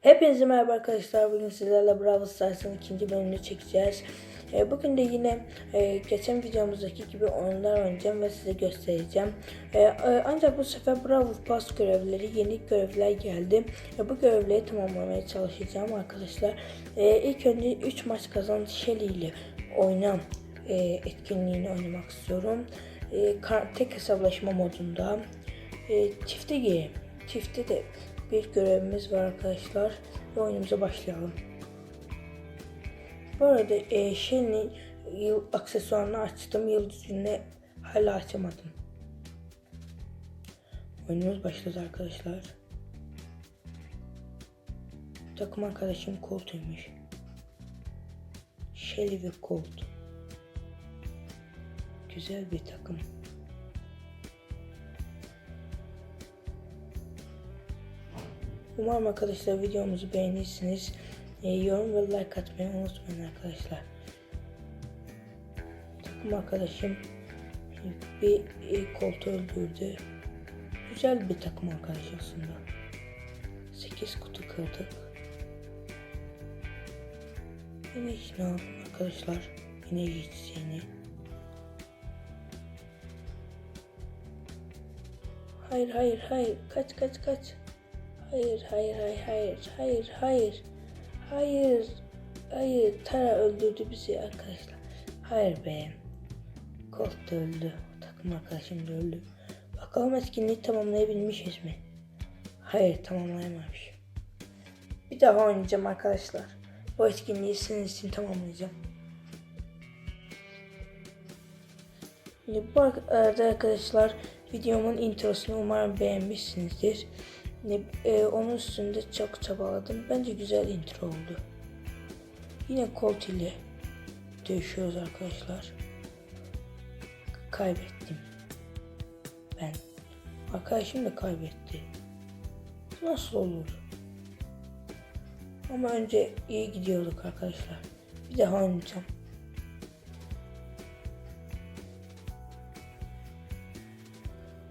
Hepinize merhaba arkadaşlar. Bugün sizlerle Brawl Stars'ın ikinci bölümünü çekeceğiz. Ee, bugün de yine e, geçen videomuzdaki gibi oyunlar oynayacağım ve size göstereceğim. Ee, e, ancak bu sefer Brawl Pass görevleri, yeni görevler geldi. E, bu görevleri tamamlamaya çalışacağım arkadaşlar. E, ilk önce 3 maç kazan Shelly ile oynam e, etkinliğini oynamak istiyorum. E, tek hesaplaşma modunda. E, çifte girelim. Çifte de bir görevimiz var arkadaşlar. Ve oyunumuza başlayalım. Bu arada e, Shelly'nin yıl aksesuarını açtım. Yıldız ürünü hala açamadım. Oyunumuz başladı arkadaşlar. Takım arkadaşım Colt'uymuş. Shelly ve Colt. Güzel bir takım. Umarım arkadaşlar videomuzu beğenirsiniz. E, yorum ve like atmayı unutmayın arkadaşlar. Takım arkadaşım bir koltuğu öldürdü. Güzel bir takım arkadaş aslında. 8 kutu kırdık. Yine içine aldım arkadaşlar. Yine çiçeğini. Hayır hayır hayır kaç kaç kaç. Hayır, hayır, hayır, hayır, hayır, hayır, hayır, hayır. Tara öldürdü bizi arkadaşlar. Hayır be. Colt da öldü. Takım arkadaşım da öldü. Bakalım etkinliği tamamlayabilmişiz mi? Hayır, tamamlayamamış. Bir daha oynayacağım arkadaşlar. Bu etkinliği sizin için tamamlayacağım. Bu arada arkadaşlar videomun introsunu umarım beğenmişsinizdir. Ne, e, onun üstünde çok çabaladım. Bence güzel intro oldu. Yine Colt ile dövüşüyoruz arkadaşlar. Kaybettim. Ben. Arkadaşım da kaybetti. Nasıl olur? Ama önce iyi gidiyorduk arkadaşlar. Bir daha oynayacağım.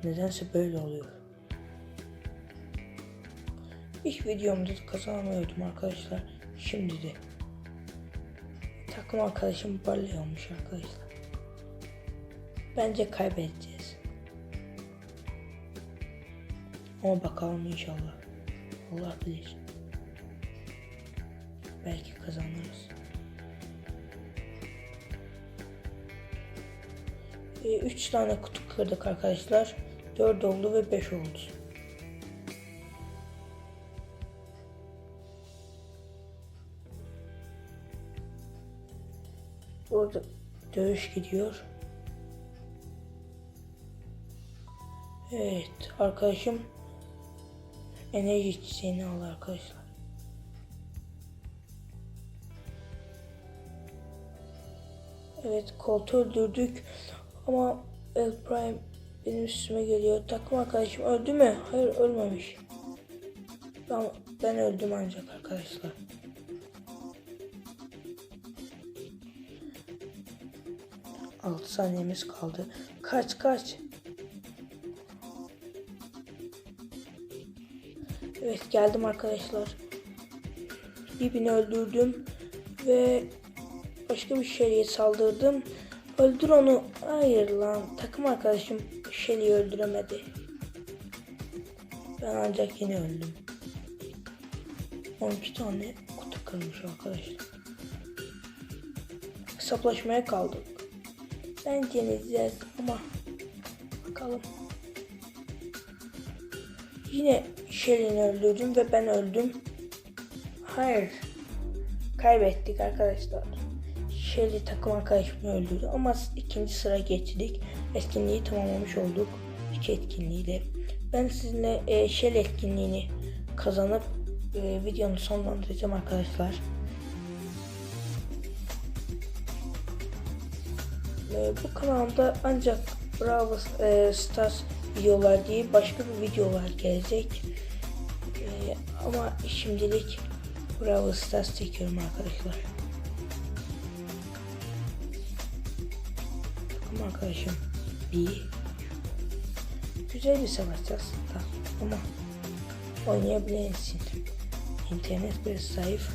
Nedense böyle oluyor. İlk videomda da kazanamıyordum arkadaşlar. Şimdi de. Takım arkadaşım Barley arkadaşlar. Bence kaybedeceğiz. Ama bakalım inşallah. Allah bilir. Belki kazanırız. 3 tane kutu kırdık arkadaşlar. 4 oldu ve 5 oldu. Dövüş gidiyor. Evet arkadaşım enerji çiçeğini aldı arkadaşlar. Evet koltuğu öldürdük ama El Prime benim üstüme geliyor. Takım arkadaşım öldü mü? Hayır ölmemiş. Ben, ben öldüm ancak arkadaşlar. Altı saniyemiz kaldı. Kaç kaç. Evet geldim arkadaşlar. Birini öldürdüm ve başka bir şeye saldırdım. Öldür onu. Hayır lan. Takım arkadaşım Shelly'i öldüremedi. Ben ancak yine öldüm. 12 tane kutu kırmış arkadaşlar. Hesaplaşmaya kaldık. Bence yeneceğiz ama bakalım. Yine Shelly'ni öldürdüm ve ben öldüm. Hayır. Kaybettik arkadaşlar. Shelly takım arkadaşımı öldürdü ama ikinci sıra geçtik. Etkinliği tamamlamış olduk. İki etkinliğiyle. Ben sizinle e, Shelly etkinliğini kazanıp e, videonun sonlandıracağım arkadaşlar. E, bu kanalda ancak Bravo e, Stars videolar değil başka bir videolar gelecek. E, ama şimdilik Bravo Stars çekiyorum arkadaşlar. Ama arkadaşım bir güzel bir savaşçı aslında ama oynayabilensin. İnternet biraz zayıf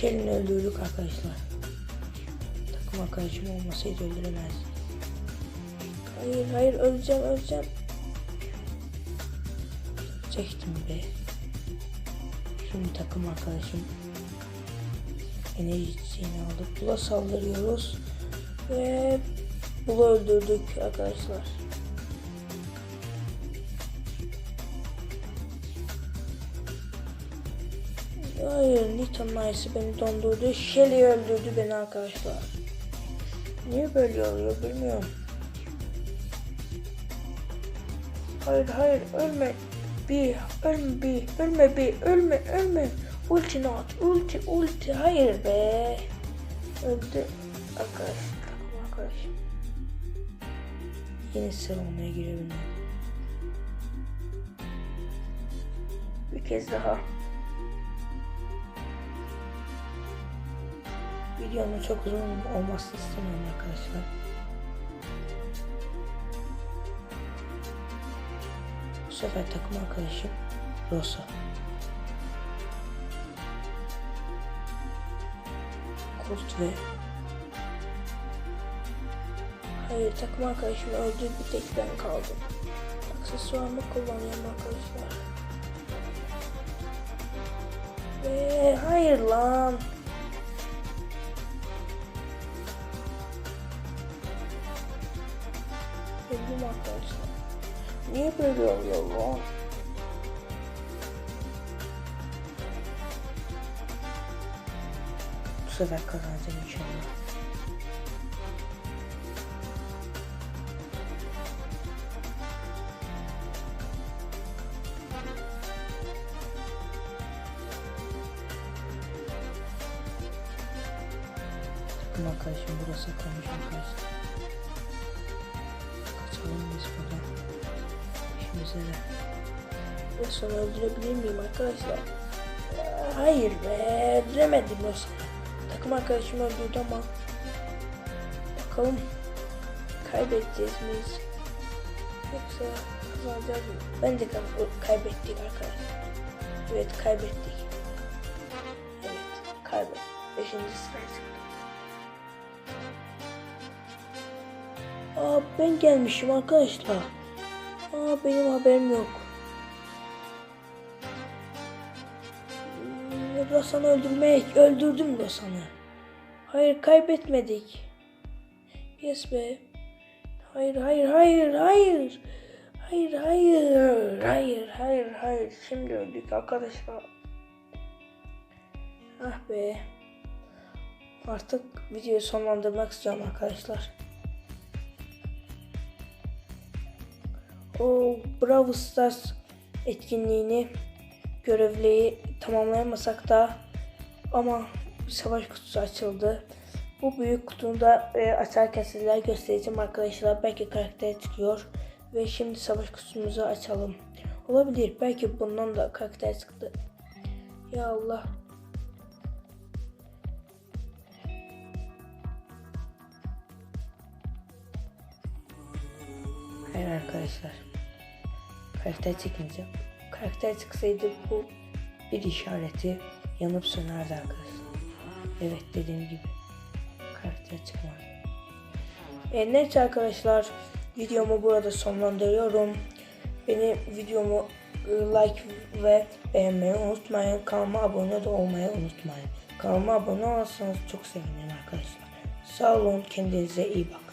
Shell'ini öldürdük arkadaşlar. Takım arkadaşım olmasaydı öldüremezdim. Hayır hayır öleceğim öleceğim. Çektim be. Şimdi takım arkadaşım enerjisini aldık. Bula saldırıyoruz. Ve Bula öldürdük arkadaşlar. Hayır, Newton Nice'ı beni dondurdu. Shelly öldürdü beni arkadaşlar. Niye böyle oluyor bilmiyorum. Hayır hayır ölme. Bir ölme bir ölme bir ölme ölme. Ulti at ulti ulti hayır be. Öldü arkadaş takım arkadaş. Yeni sıralamaya girebilirim. Bir kez daha. Videonun çok uzun olmasını istemiyorum arkadaşlar. Bu sefer takım arkadaşım Rosa. Kurt ve Hayır takım arkadaşım öldü bir tek ben kaldım. Aksesuarımı kullanıyorum arkadaşlar. Ve hayır lan. Öldüm arkadaşlar. Niye böyle oluyor lan? Bu sefer kazanacağım inşallah. Takım arkadaşım burası kalmış arkadaşlar. De. Ve sonra öldürebilir miyim arkadaşlar? Aa, Hayır be öldüremedim zaman. Takım arkadaşım öldürdü ama. Bakalım kaybedeceğiz miyiz? Yoksa kazanacağız mı? Bence kaz- kaybettik arkadaşlar. Evet kaybettik. Evet kaybettik. Beşinci sıraya. Aa ben gelmişim arkadaşlar. Aa benim haberim yok. Hmm, Rosan'ı öldürmek. Öldürdüm Rosan'ı. Hayır kaybetmedik. Yes be. Hayır hayır hayır hayır. Hayır hayır. Hayır hayır hayır. Şimdi öldük arkadaşlar. Ah be. Artık videoyu sonlandırmak istiyorum arkadaşlar. O Brawl Stars etkinliğini görevliyi tamamlayamasak da ama savaş kutusu açıldı. Bu büyük kutuyu da e, açarken sizlere göstereceğim arkadaşlar. Belki karakter çıkıyor. Ve şimdi savaş kutumuzu açalım. Olabilir. Belki bundan da karakter çıktı. Ya Allah. Hayır arkadaşlar. Karakter çıkmayacak. Karakter çıksaydı bu bir işareti yanıp sönerdi arkadaşlar. Evet dediğim gibi. Karakter çıkmadı. E, neyse arkadaşlar videomu burada sonlandırıyorum. Beni videomu e, like ve beğenmeyi unutmayın. Kanalıma abone de olmayı unutmayın. Kanalıma abone olursanız çok sevinirim arkadaşlar. Sağ olun kendinize iyi bakın.